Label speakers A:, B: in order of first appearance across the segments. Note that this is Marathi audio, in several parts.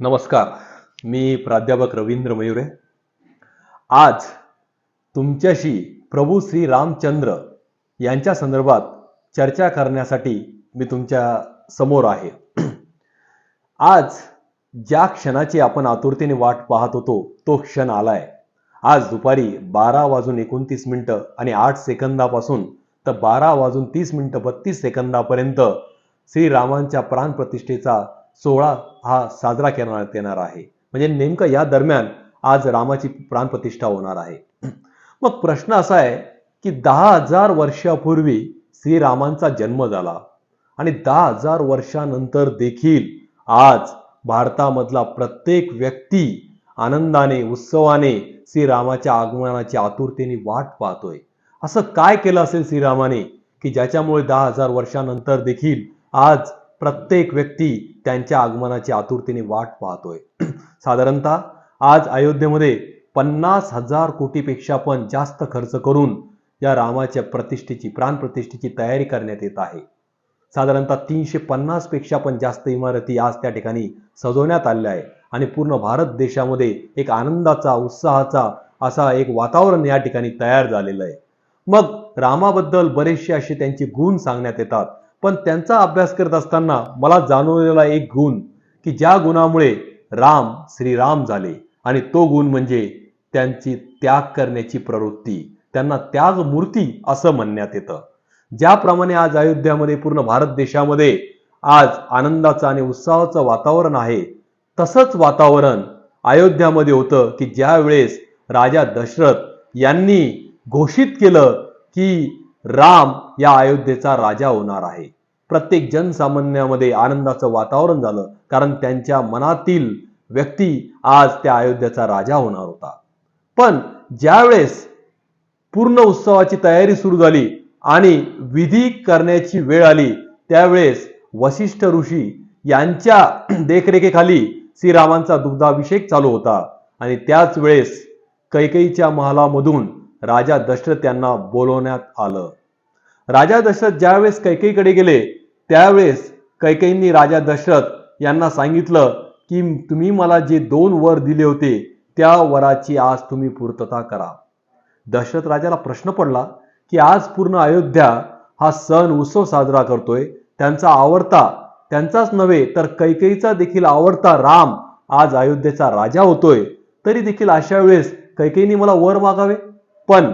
A: नमस्कार मी प्राध्यापक रवींद्र मयुरे. आज तुमच्याशी प्रभू श्री रामचंद्र यांच्या संदर्भात चर्चा करण्यासाठी मी तुमच्यासमोर आहे. आज ज्या क्षणाची आपण आतुरतेने वाट पाहत होतो तो क्षण आलाय. आज दुपारी बारा वाजून एकोणतीस मिनिटं आणि आठ सेकंदापासून तर बारा वाजून तीस मिनिटं बत्तीस सेकंदापर्यंत श्रीरामांच्या प्राणप्रतिष्ठेचा सोहळा हा साजरा करण्यात येणार आहे. म्हणजे नेमकं या दरम्यान आज रामाची प्राणप्रतिष्ठा होणार आहे. मग प्रश्न असा आहे की दहा हजार वर्षापूर्वी श्रीरामांचा जन्म झाला आणि दहा हजार वर्षानंतर देखील आज भारतामधला प्रत्येक व्यक्ती आनंदाने उत्सवाने श्रीरामाच्या आगमनाची आतुरतेने वाट पाहतोय. असं काय केलं असेल श्रीरामाने की ज्याच्यामुळे दहा हजार वर्षानंतर देखील आज प्रत्येक व्यक्ती त्यांच्या आगमनाची आतुरतेने वाट पाहतोय? साधारणतः आज अयोध्येमध्ये पन्नास हजार कोटीपेक्षा पण जास्त खर्च करून या रामाच्या प्रतिष्ठेची प्राणप्रतिष्ठेची तयारी करण्यात येत आहे. साधारणतः तीनशे पन्नासपेक्षा पण जास्त इमारती आज त्या ठिकाणी सजवण्यात आल्या आहे आणि पूर्ण भारत देशामध्ये एक आनंदाचा उत्साहाचा असा एक वातावरण या ठिकाणी तयार झालेलं आहे. मग रामाबद्दल बरेचसे असे त्यांचे गुण सांगण्यात येतात. पण त्यांचा अभ्यास करत असताना मला जाणवलेला एक गुण की ज्या गुणामुळे राम श्रीराम झाले. आणि तो गुण म्हणजे त्यांची त्याग करण्याची प्रवृत्ती. त्यांना त्याग मूर्ती असं म्हणण्यात येतं. ज्याप्रमाणे आज अयोध्यामध्ये पूर्ण भारत देशामध्ये आज आनंदाचं आणि उत्साहाचं वातावरण आहे तसंच वातावरण अयोध्यामध्ये होतं की ज्यावेळेस राजा दशरथ यांनी घोषित केलं की राम या अयोध्येचा राजा होणार आहे. प्रत्येक जनसामान्यामध्ये आनंदाचं वातावरण झालं कारण त्यांच्या मनातील व्यक्ती आज त्या अयोध्येचा राजा होणार होता. पण ज्यावेळेस पूर्ण उत्सवाची तयारी सुरू झाली आणि विधी करण्याची वेळ आली त्यावेळेस वशिष्ठ ऋषी यांच्या देखरेखीखाली श्रीरामांचा दुग्धाभिषेक चालू होता. आणि त्याच वेळेस कैकेयीच्या महालामधून राजा दशरथ यांना बोलवण्यात आलं. राजा दशरथ ज्यावेळेस कैकेईकडे गेले त्यावेळेस कैकेयींनी राजा दशरथ यांना सांगितलं की तुम्ही मला जे दोन वर दिले होते त्या वराची आज तुम्ही पूर्तता करा. दशरथ राजाला प्रश्न पडला की आज पूर्ण अयोध्या हा सण उत्सव साजरा करतोय त्यांचा आवडता त्यांचाच नव्हे तर कैकेयीचा देखील आवडता राम आज अयोध्येचा राजा होतोय. तरी देखील अशा वेळेस कैकेयीने मला वर मागावे? पण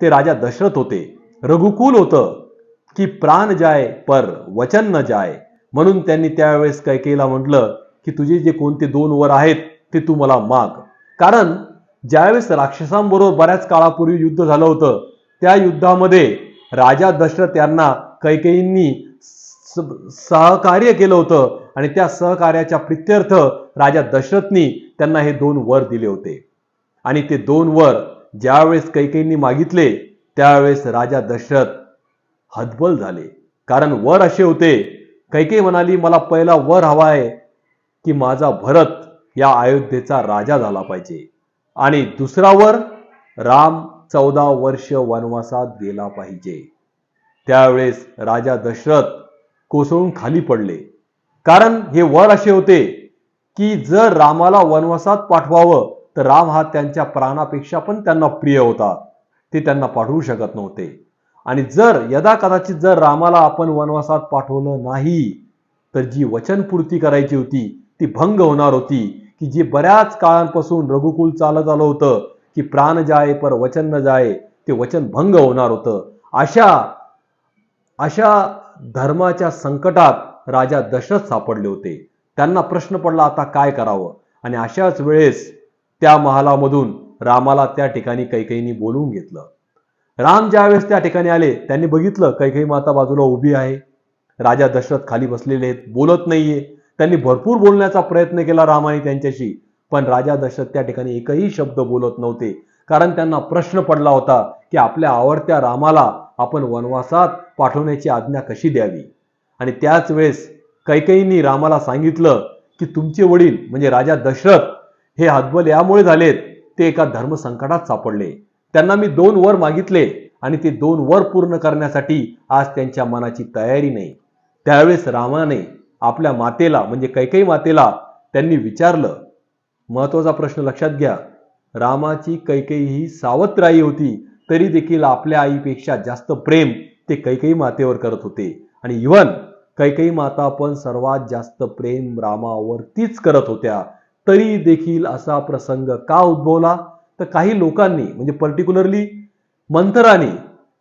A: ते राजा दशरथ होते. रघुकुल होतं की प्राण जाय पर वचन न जाय. म्हणून त्यांनी त्यावेळेस कैकेयीला म्हटलं की तुझे जे कोणते दोन वर आहेत ते तू मला माग. कारण ज्यावेळेस राक्षसांबरोबर बऱ्याच काळापूर्वी युद्ध झालं होतं त्या युद्धामध्ये राजा दशरथ यांना कैकेयींनी सहकार्य केलं होतं आणि त्या सहकार्याच्या प्रित्यर्थ राजा दशरथनी त्यांना हे दोन वर दिले होते. आणि ते दोन वर ज्यावेळेस कैकेयींनी मागितले त्यावेळेस राजा दशरथ हतबल झाले. कारण वर असे होते. कैकेयी म्हणाली मला पहिला वर हवा आहे की माझा भरत या अयोध्येचा राजा झाला पाहिजे. आणि दुसरा वर राम चौदा वर्ष वनवासात गेला पाहिजे. त्यावेळेस राजा दशरथ कोसळून खाली पडले. कारण हे वर असे होते की जर रामाला वनवासात पाठवावं तर राम हा त्यांच्या प्राणापेक्षा पण त्यांना प्रिय होता. ते त्यांना पाठवू शकत नव्हते. आणि जर यदा कदाचित जर रामाला आपण वनवासात पाठवलं नाही तर जी वचनपूर्ती करायची होती ती भंग होणार होती की जी बऱ्याच काळांपासून रघुकुल चालत आलं होतं की प्राण जाय पर वचन न जाय ते वचन भंग होणार होतं. अशा अशा धर्माच्या संकटात राजा दशरथ सापडले होते. त्यांना प्रश्न पडला आता काय करावं? आणि अशाच वेळेस त्या महालामधून रामाला त्या ठिकाणी कैकेयीने बोलवून घेतलं. राम ज्यावेळेस त्या ठिकाणी आले त्यांनी बघितलं कैकेयी माता बाजूला उभी आहे. राजा दशरथ खाली बसलेले आहेत बोलत नाहीये. त्यांनी भरपूर बोलण्याचा प्रयत्न केला रामाने त्यांच्याशी पण राजा दशरथ त्या ठिकाणी एकही शब्द बोलत नव्हते. कारण त्यांना प्रश्न पडला होता की आपल्या आवडत्या रामाला आपण वनवासात पाठवण्याची आज्ञा कशी द्यावी? आणि त्याच वेळेस कैकेयींनी रामाला सांगितलं की तुमचे वडील म्हणजे राजा दशरथ हे हतबल यामुळे झालेत. ते एका धर्मसंकटात सापडले. त्यांना मी दोन वर मागितले आणि ते दोन वर पूर्ण करण्यासाठी आज त्यांच्या मनाची तयारी नाही. त्यावेळेस रामाने आपल्या मातेला म्हणजे कैकई मातेला त्यांनी विचारलं महत्त्वाचा प्रश्न लक्षात घ्या. रामाची कैकई ही सावत्र आई होती तरी देखील आपल्या आईपेक्षा जास्त प्रेम ते कैकई मातेवर करत होते. आणि इवन कैकई माता पण सर्वात जास्त प्रेम रामावर तीच करत होत्या. तरी देखील असा प्रसंग का उद्भवला? तर काही लोकांनी म्हणजे पर्टिक्युलरली मंथराने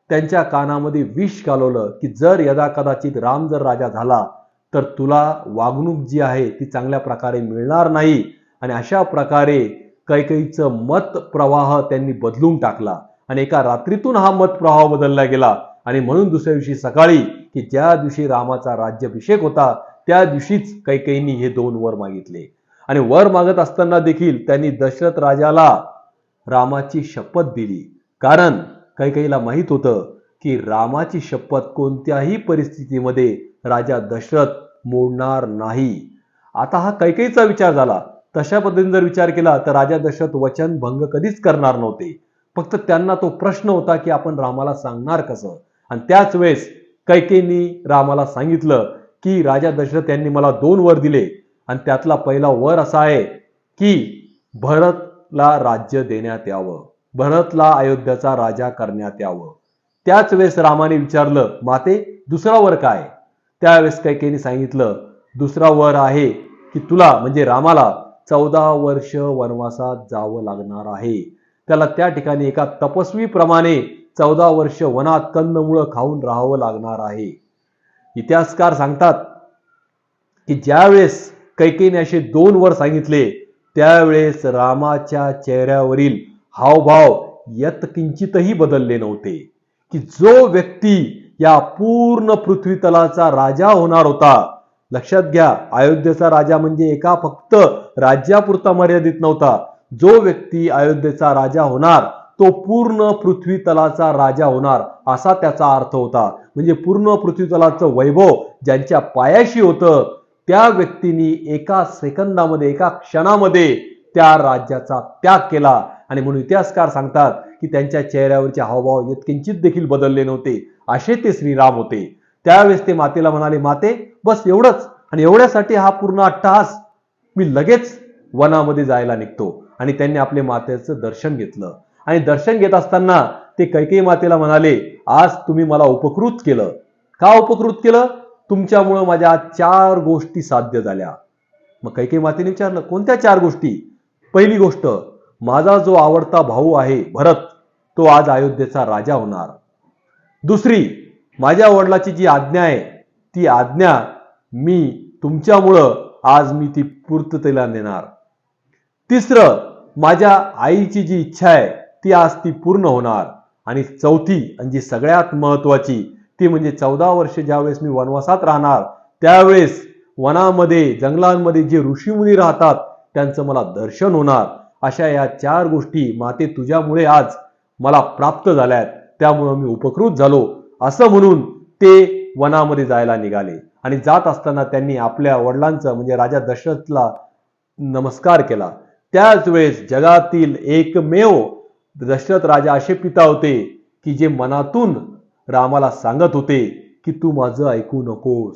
A: त्यांच्या कानामध्ये विष घालवलं की जर यदा कदाचित राम जर राजा झाला तर तुला वागणूक जी आहे ती चांगल्या प्रकारे मिळणार नाही. आणि अशा प्रकारे कैकईचं मत प्रवाह त्यांनी बदलून टाकला. आणि एका रात्रीतून हा मत प्रवाह बदलला गेला. आणि म्हणून दुसऱ्या दिवशी सकाळी की ज्या दिवशी रामाचा राज्याभिषेक होता त्या दिवशीच कैकईंनी हे दोन वर मागितले. आणि वर मागत असताना देखील त्यांनी दशरथ राजाला रामाची शपथ दिली. कारण कैकेयीला माहीत होतं की रामाची शपथ कोणत्याही परिस्थितीमध्ये राजा दशरथ मोडणार नाही. आता हा कैकेईचा विचार झाला. तशा पद्धतीने जर विचार केला तर राजा दशरथ वचन भंग कधीच करणार नव्हते. फक्त त्यांना तो प्रश्न होता की आपण रामाला सांगणार कसं? आणि त्याच वेळेस कैकेईंनी रामाला सांगितलं की राजा दशरथ यांनी मला दोन वर दिले. आणि त्यातला पहिला वर असा आहे की भरतला राज्य देण्यात यावं. भरतला अयोध्याचा राजा करण्यात यावं. त्याच वेळेस रामाने विचारलं माते दुसरा वर काय? त्यावेळेस कैकेने सांगितलं दुसरा वर आहे की तुला म्हणजे रामाला चौदा वर्ष वनवासात जावं लागणार आहे. त्याला त्या ठिकाणी एका तपस्वीप्रमाणे चौदा वर्ष वनात कंदमुळं खाऊन राहावं लागणार आहे. इतिहासकार सांगतात की ज्यावेळेस कैकेने असे दोन वर सांगितले. त्यावेळेस रामाच्या चेहऱ्यावरील हावभाव यत्किंचितही बदलले नव्हते. की जो व्यक्ती या पूर्ण पृथ्वी तलाचा राजा होणार होता लक्षात घ्या अयोध्येचा राजा म्हणजे एका फक्त राज्यापुरता मर्यादित नव्हता. जो व्यक्ती अयोध्येचा राजा होणार तो पूर्ण पृथ्वी तलाचा राजा होणार असा त्याचा अर्थ होता. म्हणजे पूर्ण पृथ्वी तलाचं वैभव ज्यांच्या पायाशी होतं त्या व्यक्तींनी एका सेकंदामध्ये एका क्षणामध्ये त्या राज्याचा त्याग केला. आणि म्हणून इतिहासकार सांगतात की त्यांच्या चेहऱ्यावरचे हावभाव यत्किंचित देखील बदलले नव्हते. असे ते श्रीराम होते. त्यावेळेस ते मातेला म्हणाले माते बस एवढंच. आणि एवढ्यासाठी हा पूर्ण अट्टहास. मी लगेच वनामध्ये जायला निघतो. आणि त्यांनी आपल्या मातेचं दर्शन घेतलं. आणि दर्शन घेत असताना ते कैकेयी मातेला म्हणाले आज तुम्ही मला उपकृत केलं. का उपकृत केलं? तुमच्यामुळं माझ्या चार गोष्टी साध्य झाल्या. मग कैकेयी मातेने विचारलं कोणत्या चार गोष्टी? पहिली गोष्ट माझा जो आवडता भाऊ आहे भरत तो आज अयोध्येचा राजा होणार. दुसरी माझ्या वडिलाची जी आज्ञा आहे ती आज्ञा मी तुमच्यामुळं आज मी ती पूर्ततेला नेणार. तिसरं माझ्या आईची जी इच्छा आहे ती आज ती पूर्ण होणार. आणि चौथी आणि जी सगळ्यात महत्वाची ती म्हणजे चौदा वर्ष ज्यावेळेस मी वनवासात राहणार त्यावेळेस वनामध्ये जंगलांमध्ये जे ऋषीमुनी राहतात त्यांचं मला दर्शन होणार. अशा या चार गोष्टी माते तुझ्यामुळे आज मला प्राप्त झाल्यात. त्यामुळं मी उपकृत झालो. असं म्हणून ते वनामध्ये जायला निघाले. आणि जात असताना त्यांनी आपल्या वडिलांचं म्हणजे राजा दशरथला नमस्कार केला. त्याच वेळेस जगातील एकमेव दशरथ राजा असे पिता होते की जे मनातून रामाला सांगत होते की तू माझं ऐकू नकोस.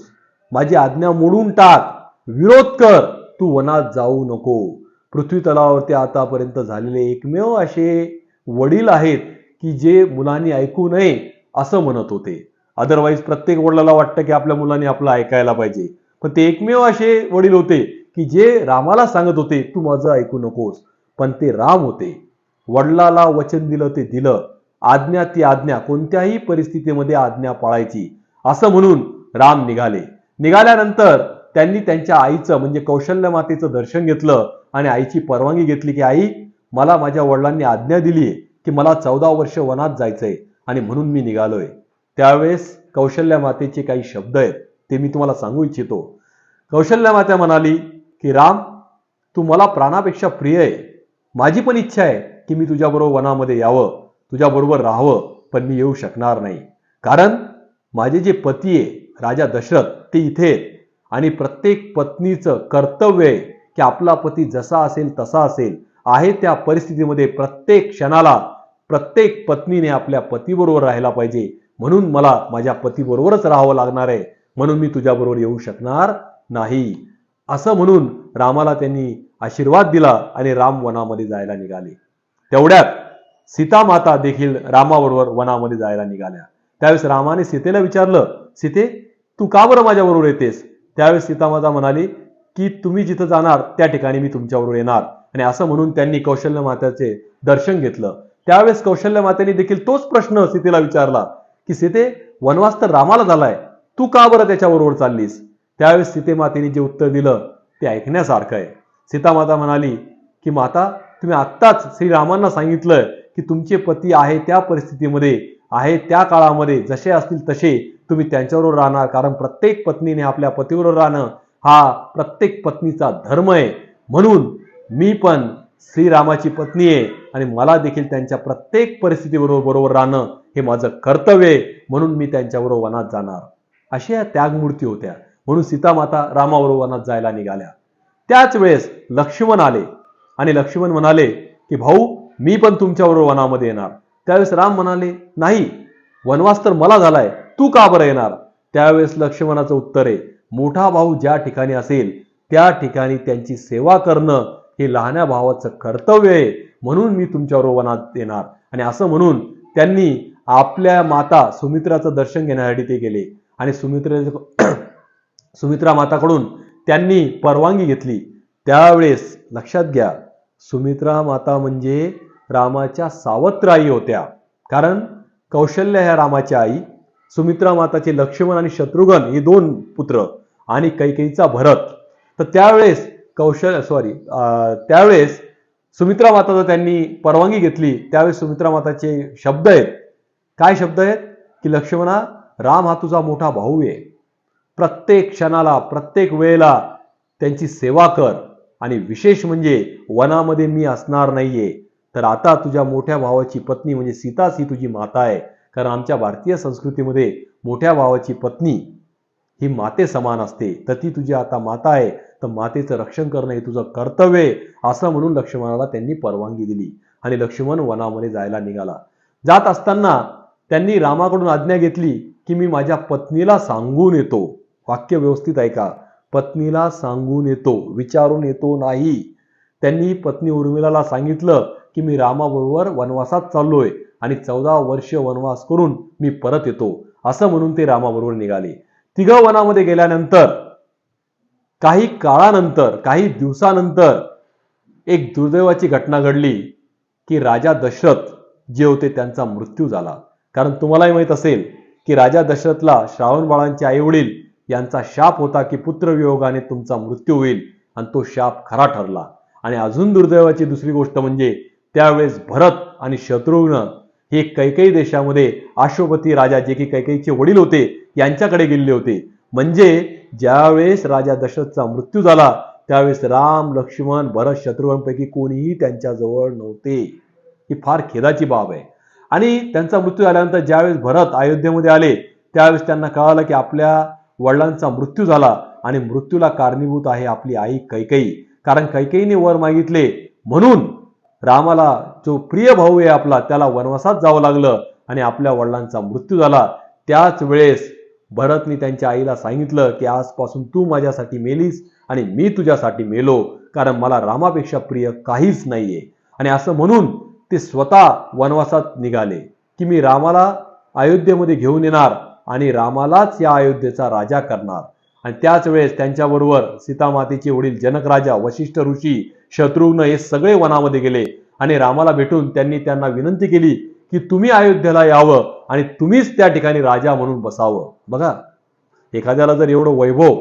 A: माझी आज्ञा मोडून टाक. विरोध कर. तू वनात जाऊ नको. पृथ्वी तलावरती आतापर्यंत झालेले एकमेव असे वडील आहेत की जे मुलांनी ऐकू नये असं म्हणत होते. अदरवाईज प्रत्येक वडिलाला वाटतं की आपल्या मुलांनी आपलं ऐकायला पाहिजे. पण ते एकमेव असे वडील होते की जे रामाला सांगत होते तू माझं ऐकू नकोस. पण ते राम होते. वडिलाला वचन दिलं ते दिलं. आज्ञा ती आज्ञा कोणत्याही परिस्थितीमध्ये आज्ञा पाळायची. असं म्हणून राम निघाले. निघाल्यानंतर त्यांनी त्यांच्या आईचं म्हणजे कौशल्य मातेचं दर्शन घेतलं आणि आईची परवानगी घेतली की आई मला माझ्या वडिलांनी आज्ञा दिली की मला चौदा वर्ष वनात जायचंय आणि म्हणून मी निघालोय. त्यावेळेस कौशल्य मातेचे काही शब्द आहेत ते मी तुम्हाला सांगू इच्छितो. कौशल्य माता म्हणाली की राम तू मला प्राणापेक्षा प्रिय आहे. माझी पण इच्छा आहे की मी तुझ्याबरोबर वनामध्ये यावं. तुझ्याबरोबर राहावं पण मी येऊ शकणार नाही. कारण माझे जे पती आहे राजा दशरथ ते इथे आहेत. आणि प्रत्येक पत्नीचं कर्तव्य आहे की आपला पती जसा असेल तसा असेल. आहे त्या परिस्थितीमध्ये प्रत्येक क्षणाला प्रत्येक पत्नीने आपल्या पतीबरोबर राहायला पाहिजे. म्हणून मला माझ्या पतीबरोबरच राहावं लागणार आहे. म्हणून मी तुझ्याबरोबर येऊ शकणार नाही. असं म्हणून रामाला त्यांनी आशीर्वाद दिला आणि राम वनामध्ये जायला निघाले. तेवढ्यात सीतामाता देखील रामाबरोबर वनामध्ये जायला निघाल्या. त्यावेळेस रामाने सीतेला विचारलं सीते तू का बरं माझ्याबरोबर येतेस? त्यावेळेस सीतामाता म्हणाली की तुम्ही जिथं जाणार त्या ठिकाणी मी तुमच्याबरोबर येणार. आणि असं म्हणून त्यांनी कौशल्य मातेचे दर्शन घेतलं. त्यावेळेस कौशल्य मातेने देखील तोच प्रश्न सीतेला विचारला की सीते वनवास तर रामाला झालाय तू का बरं त्याच्याबरोबर चाललीस? त्यावेळेस सीते मातेने जे उत्तर दिलं ते ऐकण्यासारखं आहे. सीतामाता म्हणाली की माता तुम्ही आत्ताच श्रीरामांना सांगितलं की तुमचे पती आहे त्या परिस्थितीमध्ये आहे त्या काळामध्ये जसे असतील तसे तुम्ही त्यांच्याबरोबर राहणार. कारण प्रत्येक पत्नीने आपल्या पतीबरोबर राहणं हा प्रत्येक पत्नीचा धर्म आहे. म्हणून मी पण श्रीरामाची पत्नी आहे आणि मला देखील त्यांच्या प्रत्येक परिस्थितीबरोबर बरोबर राहणं हे माझं कर्तव्य आहे. म्हणून मी त्यांच्याबरोबर वनात जाणार. अशा या त्यागमूर्ती होत्या. म्हणून सीतामाता रामाबरोबर वनात जायला निघाल्या. त्याच वेळेस लक्ष्मण आले. आणि लक्ष्मण म्हणाले की भाऊ मी पण तुमच्याबरोबर वनामध्ये येणार. त्यावेळेस राम म्हणाले नाही वनवास तर मला झालाय. तू का बरं येणार? त्यावेळेस लक्ष्मणाचं उत्तर आहे मोठा भाऊ ज्या ठिकाणी असेल त्या ठिकाणी त्यांची सेवा करणं हे लहान्या भावाचं कर्तव्य आहे. म्हणून मी तुमच्यावर वनात येणार. आणि असं म्हणून त्यांनी आपल्या माता सुमित्राचं दर्शन घेण्यासाठी ते गेले. आणि सुमित्रे सुमित्रा माताकडून त्यांनी परवानगी घेतली. त्यावेळेस लक्षात घ्या सुमित्रा माता म्हणजे रामाच्या सावत्र आई होत्या. कारण कौशल्य ह्या रामाच्या आई सुमित्रा माताचे लक्ष्मण आणि शत्रुघ्न हे दोन पुत्र आणि कैकेईचा भरत. तर त्यावेळेस कौशल्य सॉरी त्यावेळेस सुमित्रा माताचा त्यांनी परवानगी घेतली त्यावेळेस सुमित्रा माताचे शब्द आहेत. काय शब्द आहेत? की लक्ष्मणा राम हा तुझा मोठा भाऊ आहे. प्रत्येक क्षणाला प्रत्येक वेळेला त्यांची सेवा कर. आणि विशेष म्हणजे वनामध्ये मी असणार नाहीये. तर आता तुझ्या मोठ्या भावाची पत्नी म्हणजे सीताच ही तुझी माता आहे. कारण आमच्या भारतीय संस्कृतीमध्ये मोठ्या भावाची पत्नी ही माते समान असते. तर ती तुझी आता माता आहे. तर मातेचं रक्षण करणं हे तुझं कर्तव्य आहे असं म्हणून लक्ष्मणाला त्यांनी परवानगी दिली आणि लक्ष्मण वनामध्ये जायला निघाला. जात असताना त्यांनी रामाकडून आज्ञा घेतली की मी माझ्या पत्नीला सांगून येतो. वाक्य व्यवस्थित ऐका पत्नीला सांगून येतो विचारून येतो नाही. त्यांनी पत्नी उर्मिलाला सांगितलं की मी रामाबरोबर वनवासात चाललोय आणि चौदा वर्ष वनवास करून मी परत येतो. असं म्हणून ते रामाबरोबर निघाले. तिघं वनामध्ये गेल्यानंतर काही काळानंतर काही दिवसानंतर एक दुर्दैवाची घटना घडली की राजा दशरथ जे होते त्यांचा मृत्यू झाला. कारण तुम्हालाही माहीत असेल की राजा दशरथला श्रावण बाळांचे आईवडील यांचा शाप होता की पुत्रवियोगाने तुमचा मृत्यू होईल आणि तो शाप खरा ठरला. आणि अजून दुर्दैवाची दुसरी गोष्ट म्हणजे त्यावेळेस भरत आणि शत्रुघ्न हे कैकेयी देशामध्ये आशोपती राजा जे की कैकेयीचे वडील होते यांच्याकडे गेलेले होते. म्हणजे ज्यावेळेस राजा दशरथचा मृत्यू झाला त्यावेळेस राम लक्ष्मण भरत शत्रुघ्नपैकी कोणीही त्यांच्या जवळ नव्हते. ही फार खेदाची बाब आहे. आणि त्यांचा मृत्यू झाल्यानंतर ज्यावेळेस भरत अयोध्येमध्ये आले त्यावेळेस त्यांना कळालं की आपल्या वडिलांचा मृत्यू झाला आणि मृत्यूला कारणीभूत आहे आपली आई कैकेयी कारण कैकेयीने वर मागितले म्हणून रामाला जो प्रिय भाऊ आहे आपला त्याला वनवासात जावं लागलं आणि आपल्या वडिलांचा मृत्यू झाला. त्याच वेळेस भरतने त्यांच्या आईला सांगितलं की आजपासून तू माझ्यासाठी मेलीस आणि मी तुझ्यासाठी मेलो कारण मला रामापेक्षा प्रिय काहीच नाहीये. आणि असं म्हणून ते स्वतः वनवासात निघाले की मी रामाला अयोध्येमध्ये घेऊन येणार आणि रामालाच या अयोध्येचा राजा करणार. आणि त्याच वेळेस त्यांच्याबरोबर सीतामातेचे वडील जनक राजा वशिष्ठ ऋषी शत्रुघ्न हे सगळे वनामध्ये गेले आणि रामाला भेटून त्यांनी त्यांना विनंती केली की तुम्ही अयोध्येला यावं आणि तुम्हीच त्या ठिकाणी राजा म्हणून बसावं. बघा एखाद्याला जर एवढं वैभव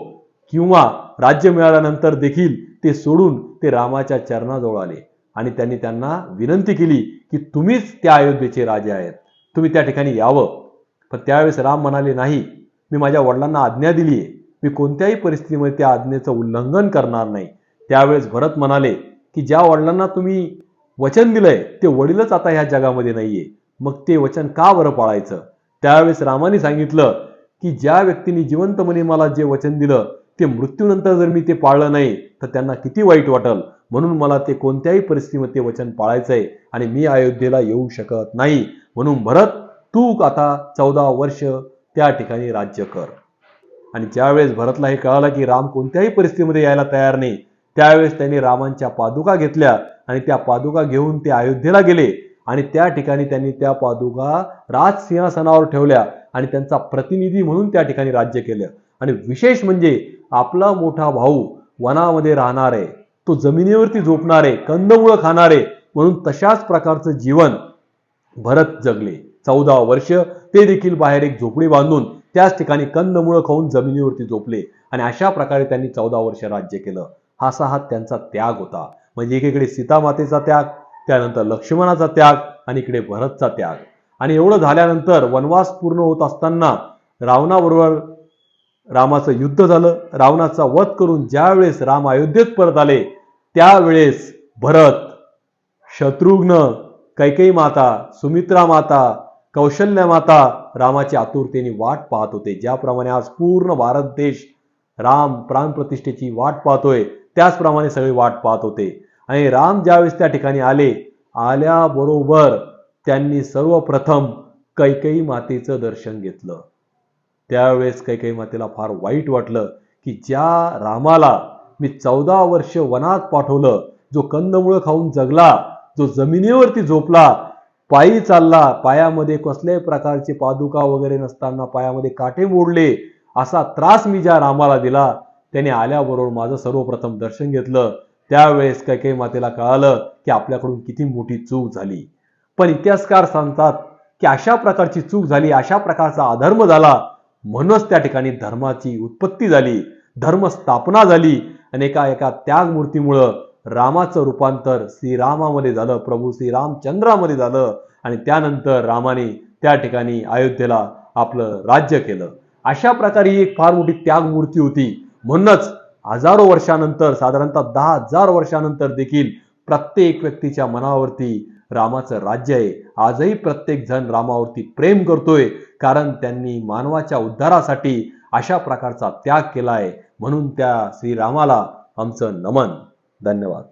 A: किंवा राज्य मिळाल्यानंतर देखील ते सोडून ते रामाच्या चरणाजवळ आले आणि त्यांनी त्यांना विनंती केली की तुम्हीच त्या अयोध्येचे राजे आहेत. तुम्ही त्या ठिकाणी यावं. पण त्यावेळेस राम म्हणाले नाही मी माझ्या वडिलांना आज्ञा दिली आहे मी कोणत्याही परिस्थितीमध्ये त्या आज्ञेचं उल्लंघन करणार नाही. त्यावेळेस भरत म्हणाले की ज्या वडिलांना तुम्ही वचन दिलंय ते वडीलच आता ह्या जगामध्ये नाहीये. मग ते वचन का बरं पाळायचं? त्यावेळेस रामाने सांगितलं की ज्या व्यक्तीने जिवंतपणे मला जे वचन दिलं ते मृत्यूनंतर जर मी ते पाळलं नाही तर त्यांना किती वाईट वाटल? म्हणून मला ते कोणत्याही परिस्थितीमध्ये ते वचन पाळायचंय आणि मी अयोध्येला येऊ शकत नाही. म्हणून भरत तू आता चौदा वर्ष त्या ठिकाणी राज्य कर. आणि ज्यावेळेस भरतला हे कळालं की राम कोणत्याही परिस्थितीमध्ये यायला तयार नाही त्यावेळेस त्यांनी रामांच्या पादुका घेतल्या आणि त्या पादुका घेऊन ते अयोध्येला गेले. आणि त्या ठिकाणी त्यांनी त्या पादुका राजसिंहासनावर ठेवल्या आणि त्यांचा प्रतिनिधी म्हणून त्या ठिकाणी राज्य केलं. आणि विशेष म्हणजे आपला मोठा भाऊ वनामध्ये राहणार आहे तो जमिनीवरती झोपणार आहे कंदमुळं खाणार आहे म्हणून तशाच प्रकारचं जीवन भरत जगले. चौदा वर्ष ते देखील बाहेर एक झोपडी बांधून त्याच ठिकाणी कंदमुळं खाऊन जमिनीवरती झोपले. आणि अशा प्रकारे त्यांनी चौदा वर्ष राज्य केलं. असा हा त्यांचा त्याग होता. म्हणजे एकीकडे सीतामातेचा त्याग त्यानंतर लक्ष्मणाचा त्याग आणि इकडे भरतचा त्याग. आणि एवढं झाल्यानंतर वनवास पूर्ण होत असताना रावणाबरोबर रामाचं युद्ध झालं. रावणाचा वध करून ज्यावेळेस राम अयोध्येत परत आले त्यावेळेस भरत शत्रुघ्न कैकेयी माता सुमित्रा माता कौशल्या माता रामाची आतुरतेने वाट पाहत होते. ज्याप्रमाणे आज पूर्ण भारत देश राम प्राणप्रतिष्ठेची वाट पाहतोय त्याचप्रमाणे सगळे वाट पाहत होते. आणि राम ज्यावेळेस त्या ठिकाणी आले आल्याबरोबर त्यांनी सर्वप्रथम कैकई मातेचं दर्शन घेतलं. त्यावेळेस कैकई मातेला फार वाईट वाटलं की ज्या रामाला मी चौदा वर्ष वनात पाठवलं जो कंदमुळं खाऊन जगला जो जमिनीवरती झोपला पायी चालला पायामध्ये कसल्याही प्रकारचे पादुका वगैरे नसताना पायामध्ये काठे मोडले असा त्रास मी ज्या रामाला दिला त्याने आल्याबरोबर माझं सर्वप्रथम दर्शन घेतलं. त्यावेळेस कैके मातेला कळालं की आपल्याकडून किती मोठी चूक झाली. पण इतिहासकार सांगतात की अशा प्रकारची चूक झाली अशा प्रकारचा अधर्म झाला. म्हणूनच त्या ठिकाणी धर्माची उत्पत्ती झाली धर्म स्थापना झाली. आणि एका एका त्यागमूर्तीमुळं रामाचं रूपांतर श्रीरामामध्ये झालं प्रभू श्रीरामचंद्रामध्ये झालं. आणि त्यानंतर रामाने त्या ठिकाणी अयोध्येला आपलं राज्य केलं. अशा प्रकारे ही एक फार मोठी त्यागमूर्ती होती. म्हणूनच हजारो वर्षानंतर साधारणतः दहा हजार वर्षानंतर देखील प्रत्येक व्यक्तीच्या मनावरती रामाचं राज्य आहे. आजही प्रत्येक जण रामावरती प्रेम करतोय कारण त्यांनी मानवाच्या उद्धारासाठी अशा प्रकारचा त्याग केला आहे म्हणून त्या श्रीरामाला आमचं नमन. धन्यवाद.